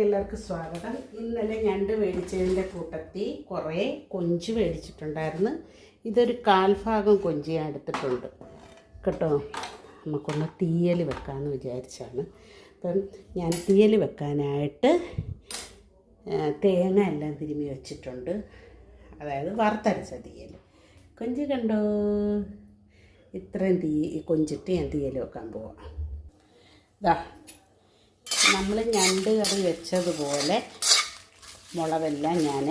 ചാനലിലേക്ക് എല്ലാവർക്കും സ്വാഗതം. ഇന്നലെ ഞണ്ട് മേടിച്ചതിന്റെ കൂട്ടത്തിൽ കുറേ കൊഞ്ച് മേടിച്ചിട്ടുണ്ടായിരുന്നു. ഇതൊരു കാൽഭാഗം കൊഞ്ച് ഞാൻ എടുത്തിട്ടുണ്ട്. കേട്ടോ? നമുക്കൊന്ന് തീയൽ വെക്കാമെന്ന് വിചാരിച്ചാണ്. അപ്പം ഞാൻ തീയൽ വെക്കാനായിട്ട് തേങ്ങ എല്ലാം തിരുമ്മി വെച്ചിട്ടുണ്ട്. അതായത് വറുത്തരച്ച തീയൽ കൊഞ്ച് കണ്ടോ? ഇത്രയും തീ കൊഞ്ചിട്ട് ഞാൻ തീയൽ വെക്കാൻ പോവാം. ഇതാ നമ്മൾ ഞണ്ട് കറി വെച്ചതുപോലെ മുളകെല്ലാം ഞാൻ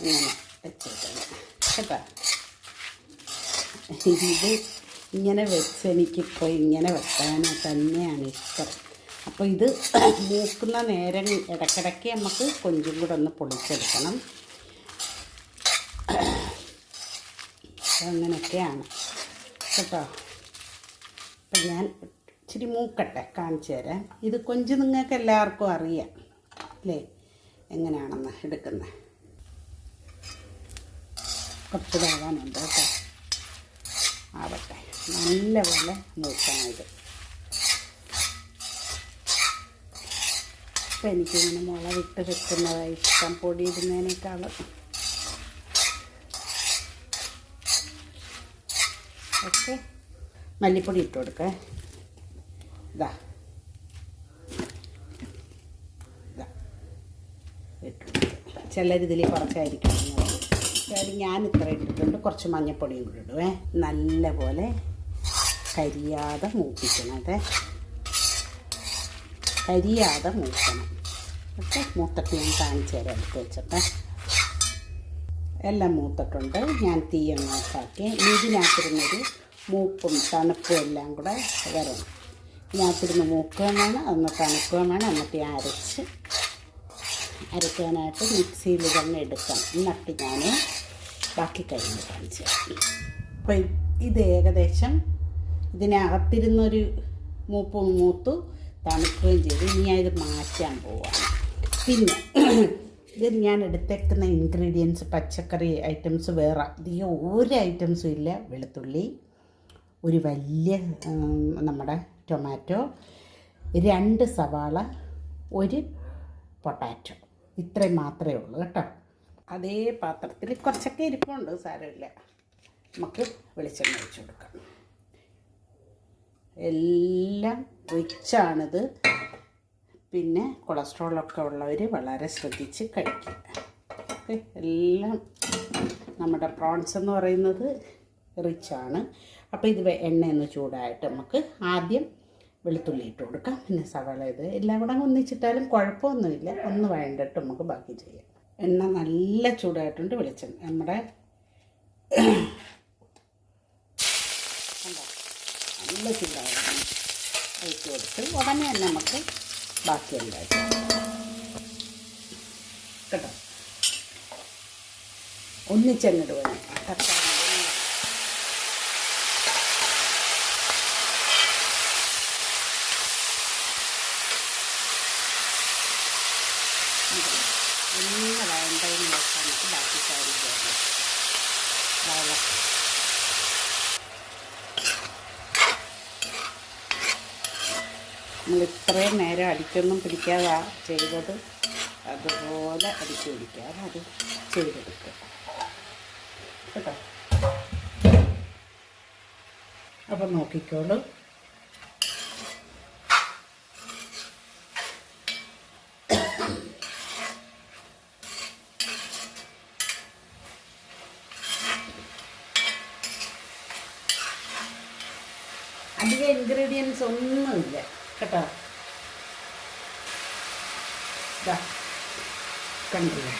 ഇങ്ങനെ വെച്ചേക്കുന്നു. കേട്ടോ? ഇത് ഇങ്ങനെ വെച്ച് എനിക്കിപ്പോൾ ഇങ്ങനെ വെക്കാൻ തന്നെയാണ് ഇഷ്ടം. അപ്പോൾ ഇത് മൂക്കുന്ന നേരം ഇടയ്ക്കിടയ്ക്ക് നമുക്ക് കൊഞ്ചും കൂടെ ഒന്ന് പൊളിച്ചെടുക്കണം. അങ്ങനെയൊക്കെയാണ്. കേട്ടോ? അപ്പം ഞാൻ ഇച്ചിരി മൂക്കട്ടെ കാണിച്ചു തരാം. ഇത് കൊഞ്ച് നിങ്ങൾക്ക് എല്ലാവർക്കും അറിയാം അല്ലേ? എങ്ങനെയാണെന്ന് എടുക്കുന്നത്? കുറച്ച് വേവാനുണ്ട് കേട്ടോ. ആവട്ടെ നല്ലപോലെ മൂക്കണം ഇത്. ഇപ്പം എനിക്കിങ്ങനെ മുള വിട്ട് വെക്കുന്നതായി ഇഷ്ടം പൊടി ഇടുന്നതിനേക്കാളും. ഓക്കെ. മല്ലിപ്പൊടി ഇട്ട് കൊടുക്കേ. ഇതാ ചിലരിതിൽ കുറച്ചായിരിക്കും. അതായത് ഞാൻ ഇത്ര ഇട്ടിട്ടുണ്ട് കുറച്ച് മഞ്ഞപ്പൊടിയും കൂടി ഇടുവേ നല്ലപോലെ കരിയാതെ മൂപ്പിക്കണം അതെ? കരിയാതെ മൂക്കണം ഓക്കെ? മൂത്തിട്ട് ഞാൻ കാണിച്ചു തരാം എടുത്ത് വെച്ചിട്ട്. എല്ലാം മൂത്തിട്ടുണ്ട്. ഞാൻ തീ അങ്ങ് ഓഫാക്കി ഇതിനകത്തിരുന്നൊരു മൂപ്പും തണുപ്പും എല്ലാം കൂടെ വരണം. ഇതിനകത്തിരുന്ന് മൂക്കുകയും വേണം ഒന്ന് തണുക്കുകയും വേണം എന്നിട്ട് ഞാൻ അരച്ച് അരയ്ക്കാനായിട്ട് മിക്സിയിൽ തന്നെ എടുക്കണം എന്നിട്ട് ഞാൻ ബാക്കി കഴിഞ്ഞ് കാണിച്ചു അപ്പം ഇത് ഏകദേശം ഇതിനകത്തിരുന്നൊരു മൂപ്പ് മൂത്തു തണുക്കുകയും ചെയ്തു. ഇനി ഞാൻ ഇത് മാറ്റാൻ പോവാണ്. പിന്നെ ഇത് ഞാൻ എടുത്തേക്കുന്ന ഇൻഗ്രീഡിയൻസ് പച്ചക്കറി ഐറ്റംസ് വേറെ. അധികം ഒരു ഐറ്റംസും ഇല്ല. വെളുത്തുള്ളി ഒരു വലിയ നമ്മുടെ ടൊമാറ്റോ രണ്ട് സവാള ഒരു പൊട്ടാറ്റോ. ഇത്രയും മാത്രമേ ഉള്ളൂ കേട്ടോ. അതേ പാത്രത്തിൽ കുറച്ചൊക്കെ ഇരിപ്പുണ്ട് സാരമില്ല. നമുക്ക് വെളിച്ചെണ്ണ ഒഴിച്ചു കൊടുക്കാം. എല്ലാം റിച്ചാണിത് പിന്നെ കൊളസ്ട്രോളൊക്കെ ഉള്ളവർ വളരെ ശ്രദ്ധിച്ച് കഴിക്കുക. ഓക്കെ എല്ലാം നമ്മുടെ പ്രോൺസ് എന്ന് പറയുന്നത് റിച്ചാണ്. അപ്പോൾ ഇത് എണ്ണയൊന്ന് ചൂടായിട്ട് നമുക്ക് ആദ്യം വെളുത്തുള്ളി ഇട്ട് കൊടുക്കാം. പിന്നെ സവാള ഇത് എല്ലാം കൂടെ ഒന്നിച്ചിട്ടാലും കുഴപ്പമൊന്നുമില്ല. ഒന്ന് വേണ്ടിട്ട് നമുക്ക് ബാക്കി ചെയ്യാം. എണ്ണ നല്ല ചൂടായിട്ടുണ്ട് വെളിച്ചെണ്ണ. നമ്മുടെ? നല്ല ചൂടായിരുന്നു ഒഴിച്ച് കൊടുത്ത് ഉടനെ തന്നെ നമുക്ക് ബാക്കി ഉണ്ടാക്കാം. കേട്ടോ? ഒന്നിച്ചെണ്ണിടുക തക്കാളി ഒന്ന് നമുക്ക് ബാക്കി കാര്യം ഇത്രയും നേരം അടിക്കൊന്നും പിടിക്കാതാ ചെയ്തത് അതുപോലെ അടിച്ചു പിടിക്കാതെ അത് ചെയ്തെടുക്കുക. കേട്ടോ? അപ്പം നോക്കിക്കോളൂ അധികം ഇൻഗ്രീഡിയൻസ് ഒന്നുമില്ല കേട്ടോ കണ്ടില്ലേ?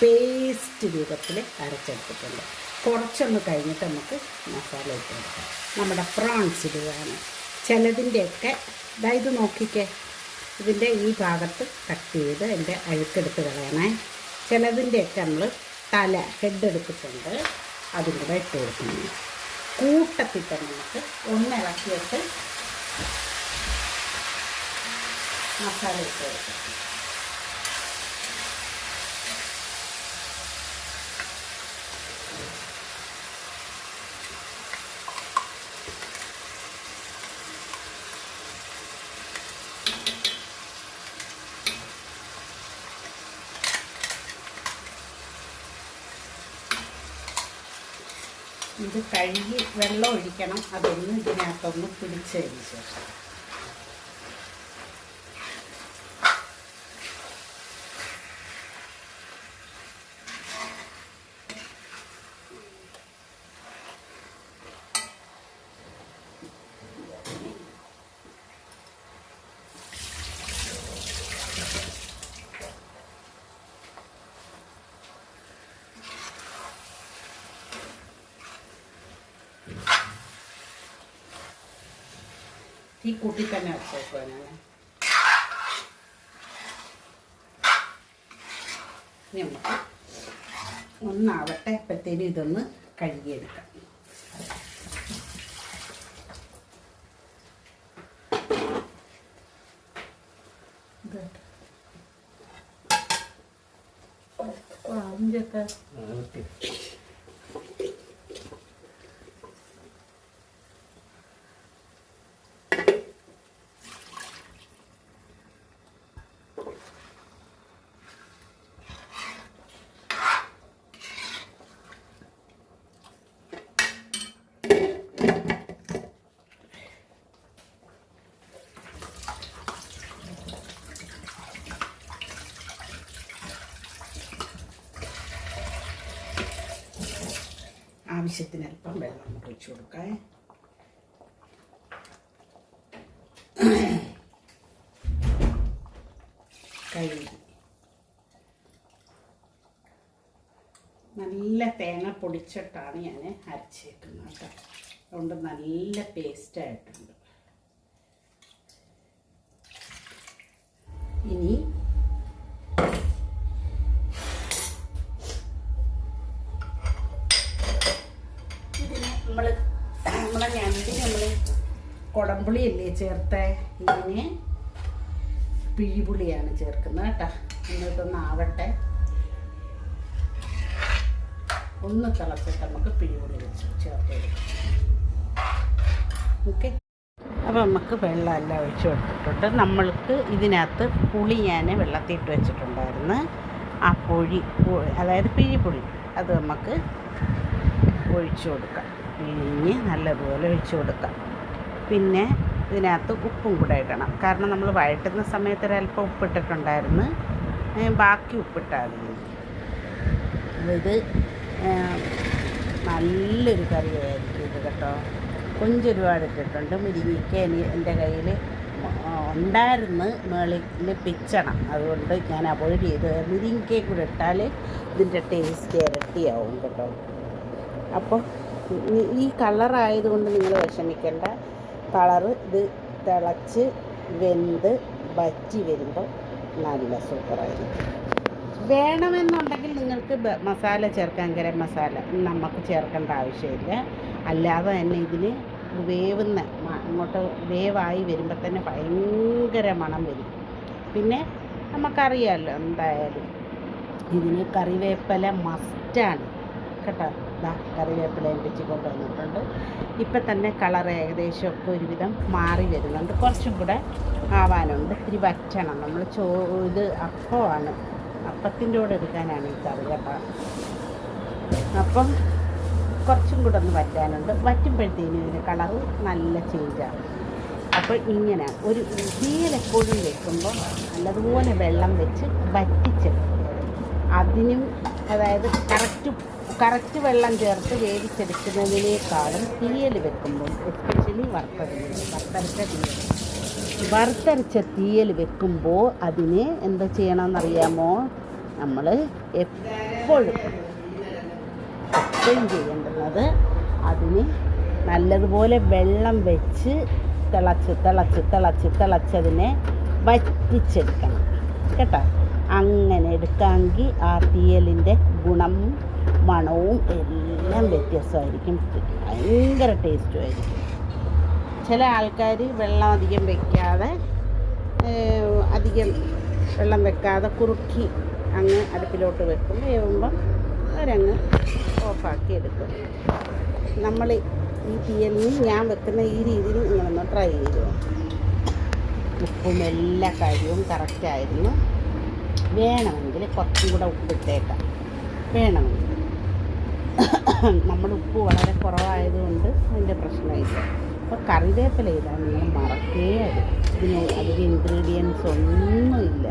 പേസ്റ്റ് രൂപത്തിൽ അരച്ചെടുത്തിട്ടുണ്ട്. കുറച്ചൊന്ന് കഴിഞ്ഞിട്ട് നമുക്ക് മസാല ഇട്ട് നമ്മുടെ പ്രോൺസ് ഇടുകയാണ്. ചിലതിന്റെയൊക്കെ ഇതായത് നോക്കിക്കേ. ഇതിന്റെ ഈ ഭാഗത്ത് കട്ട് ചെയ്ത് എന്റെ അഴുക്കെടുത്ത് കളയണേ. ചിലതിന്റെയൊക്കെ നമ്മൾ തല ഹെഡ് എടുത്തിട്ടുണ്ട്. അതും കൂടെ ഇട്ട് കൊടുക്കുന്നു കൂട്ടത്തിൽ തന്നെ നമുക്ക് ഒന്നിളക്കിയിട്ട് മസാല ഇട്ട് കൊടുക്കാം. ഇത് കഴുകി വെള്ളം ഒഴിക്കണം. അതൊന്ന് ഇതിനകത്തൊന്ന് പിടിച്ചതിന് ശേഷം തീ കൂട്ടി തന്നെ വെച്ചേക്കുവാ ഞാൻ ഇനി നമുക്ക് ഒന്നാവട്ടെ അപ്പോഴത്തേനും ഇതൊന്ന് കഴുകിയെടുക്കാം. ഇത് ആവശ്യത്തിന് അല്പം വെള്ളം ഒഴിച്ചു കൊടുക്കാം. കഴുകി. നല്ല തേങ്ങ പൊടിച്ചിട്ടാണ് ഞാൻ അരച്ചേക്കുന്നത് കേട്ടോ. അതുകൊണ്ട് നല്ല പേസ്റ്റായിട്ടുണ്ട് ഇനി ഇതിന് നമ്മൾ നമ്മളെ ഞണ്ടിന് നമ്മൾ കുടംപുളിയല്ലേ ചേർത്ത? ഇതിന് പിഴിപുളിയാണ് ചേർക്കുന്നത് കേട്ടോ. എന്നിട്ടൊന്ന് ആവട്ടെ. ഒന്ന് തിളച്ചിട്ട് നമുക്ക് പിഴിപുളി വെച്ച് ചേർത്ത് ഓക്കെ. അപ്പോൾ നമുക്ക് വെള്ളമെല്ലാം ഒഴിച്ച് കൊടുത്തിട്ടുണ്ട്. നമ്മൾക്ക് ഇതിനകത്ത് പുളി ഞാൻ വെള്ളത്തിയിട്ട് വെച്ചിട്ടുണ്ടായിരുന്നു. ആ പൊഴി അതായത് പിഴിപുളി അത് നമുക്ക് ഒഴിച്ചു കൊടുക്കാം. പിഴിഞ്ഞ് നല്ലതുപോലെ ഒഴിച്ചു കൊടുക്കാം. പിന്നെ ഇതിനകത്ത് ഉപ്പും കൂടെ ഇടണം. കാരണം നമ്മൾ വഴറ്റുന്ന സമയത്ത് ഒരല്പം ഉപ്പിട്ടിട്ടുണ്ടായിരുന്നു. ബാക്കി ഉപ്പിട്ടാൽ മതി ഇത് നല്ലൊരു കറിയായിരിക്കും ഇത് കേട്ടോ. കൊഞ്ചൊരുപാട് ഇട്ടിട്ടുണ്ട്. മുരിങ്ങിക്ക എനി എന്റെ കയ്യിൽ ഉണ്ടായിരുന്നു. മേളിൽ പിച്ചണം. അതുകൊണ്ട് ഞാൻ അവോയ്ഡ് ചെയ്ത്. മുരിങ്ങയ്ക്ക കൂടെ ഇട്ടാൽ ഇതിന്റെ ടേസ്റ്റ് ഇരട്ടിയാവും കേട്ടോ. അപ്പോൾ ഈ കളറായതുകൊണ്ട് നിങ്ങൾ വിഷമിക്കേണ്ട. കളറ് ഇത് തിളച്ച് വെന്ത് വറ്റി വരുമ്പോൾ നല്ല സൂപ്പറായിരിക്കും. വേണമെന്നുണ്ടെങ്കിൽ നിങ്ങൾക്ക് മസാല ചേർക്കാൻ ഗരം മസാല നമുക്ക് ചേർക്കേണ്ട ആവശ്യമില്ല. അല്ലാതെ തന്നെ ഇതിന് വേവുന്ന അങ്ങോട്ട് വേവായി വരുമ്പോൾ തന്നെ ഭയങ്കര മണം വരും. പിന്നെ നമുക്കറിയാമല്ലോ എന്തായാലും ഇതിന് കറിവേപ്പില മസ്റ്റാണ് കേട്ടോ? കറിവേപ്പിലയും വെച്ച് കൊണ്ടുവന്നിട്ടുണ്ട്. ഇപ്പം തന്നെ കളർ ഏകദേശം ഒക്കെ ഒരുവിധം മാറി വരുന്നുണ്ട്. കുറച്ചും കൂടെ ആവാനുണ്ട്. ഇത്തിരി വറ്റണം. നമ്മൾ ചോ ഇത് അപ്പമാണ്. അപ്പത്തിന്റെ കൂടെ എടുക്കാനാണ് ഈ കറി കേട്ടോ. അപ്പം കുറച്ചും കൂടെ ഒന്ന് വറ്റാനുണ്ട്. വറ്റുമ്പോഴത്തേനും ഇതിന് കളറ് നല്ല ചേഞ്ചാണ്. അപ്പോൾ ഇങ്ങനെ ഒരു തീയിലെപ്പോഴും വെക്കുമ്പോൾ നല്ലതുപോലെ വെള്ളം വെച്ച് വറ്റിച്ചെടുക്കും അതിനും അതായത് കറക്റ്റ് കറക്റ്റ് വെള്ളം ചേർത്ത് വേവിച്ചെടുക്കുന്നതിനേക്കാളും തീയൽ വെക്കുമ്പോൾ എസ്പെഷ്യലി വറുത്തരച്ച തീയൽ. വറുത്തരച്ച തീയൽ വെക്കുമ്പോൾ അതിന് എന്താ ചെയ്യണമെന്നറിയാമോ? നമ്മൾ എപ്പോഴും എപ്പോഴും ചെയ്യേണ്ടുന്നത് അതിന് നല്ലതുപോലെ വെള്ളം വെച്ച് തിളച്ച് തിളച്ച് തിളച്ച് തിളച്ചതിനെ വറ്റിച്ചെടുക്കണം. കേട്ടോ? അങ്ങനെ എടുക്കാമെങ്കിൽ ആ തീയലിന്റെ ഗുണം മണവും എല്ലാം വ്യത്യാസമായിരിക്കും ഭയങ്കര ടേസ്റ്റും ആയിരിക്കും ചില ആൾക്കാർ വെള്ളം അധികം വെക്കാതെ അധികം വെള്ളം വെക്കാതെ കുറുക്കി അങ്ങ് അടുപ്പിലോട്ട് വെക്കും. വേവുമ്പം അവരങ്ങ് ഓഫാക്കി എടുക്കും. നമ്മൾ ഈ തീയലിന് ഞാൻ വെക്കുന്ന ഈ രീതിയിൽ നിങ്ങളൊന്ന് ട്രൈ ചെയ്തു? ഉപ്പും എല്ലാ കാര്യവും കറക്റ്റായിരുന്നു വേണമെങ്കിൽ കുറച്ചും കൂടെ ഉപ്പിട്ടേക്കാം വേണമെങ്കിൽ. നമ്മൾ ഉപ്പ് വളരെ കുറവായതുകൊണ്ട് അതിന്റെ പ്രശ്നമില്ല. അപ്പോൾ കറിവേപ്പില ഇതാണ് നിങ്ങൾ മറക്കേ അത് ഇതിന് അതിന്റെ ഇൻഗ്രീഡിയൻസ് ഒന്നുമില്ല.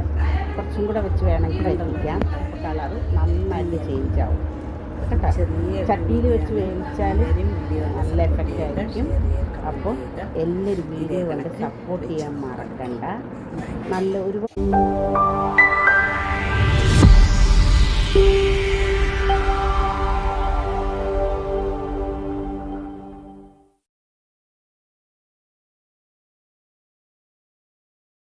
കുറച്ചും കൂടെ വെച്ച് വേണമെങ്കിൽ വേണ്ടിക്കാം അപ്പോൾ കളറ് നന്നായിട്ട് ചേഞ്ച് ആവും. കേട്ടോ? ചട്ടിയിൽ വെച്ച് വേവിച്ചാൽ നല്ല എഫക്റ്റ് ആയിരിക്കും. അപ്പോൾ എല്ലാവരും വീഡിയോ കൊണ്ട് സപ്പോർട്ട് ചെയ്യാൻ മറക്കണ്ട. നല്ല ഒരു